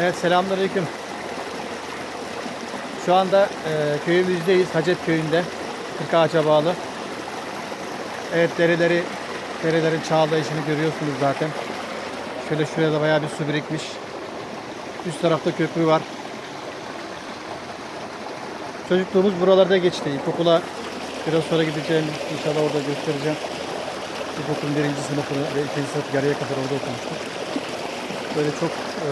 Evet selamünaleyküm. Şu anda e, köyümüzdeyiz. Hacet köyünde. Kırkağaç'a bağlı. Evet dereleri derelerin çağlayışını görüyorsunuz zaten. Şöyle şuraya da bayağı bir su birikmiş. Üst tarafta köprü var. Çocukluğumuz buralarda geçti. İlkokula biraz sonra gideceğim. İnşallah orada göstereceğim. İlkokulun birinci sınıfını ve ikinci sınıf yarıya kadar orada okumuştuk. Böyle çok e,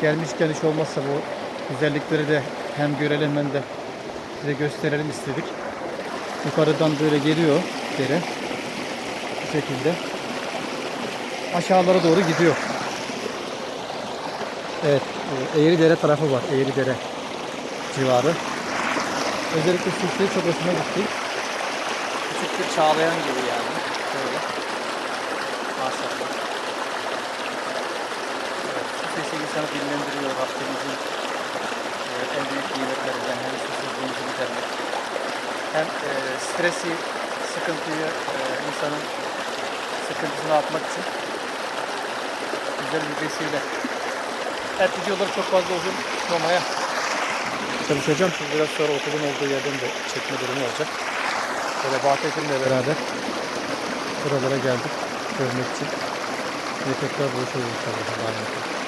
gelmişken hiç olmazsa bu güzellikleri de hem görelim hem de size gösterelim istedik. Yukarıdan böyle geliyor dere. Bu şekilde. Aşağılara doğru gidiyor. Evet, e, Eğri tarafı var. Eğri Dere civarı. Özellikle suyu çok hoşuma gitti. Küçük bir çağlayan gibi yani. Şöyle. Maşallah. Evet, su sesi insanı dinlendiriyor. Vaktimizin e, en büyük nimetlerinden hem susuzluğumuzu gidermek. Hem e, stresi, sıkıntıyı e, insanın sıkıntısını atmak için güzel bir vesile. Evet videoları çok fazla uzun tutmamaya çalışacağım. Şimdi biraz sonra okulun olduğu yerden de çekme durumu olacak. Böyle Bahçetin'le beraber buralara geldik görmek için. Ve tekrar buluşuruz inşallah.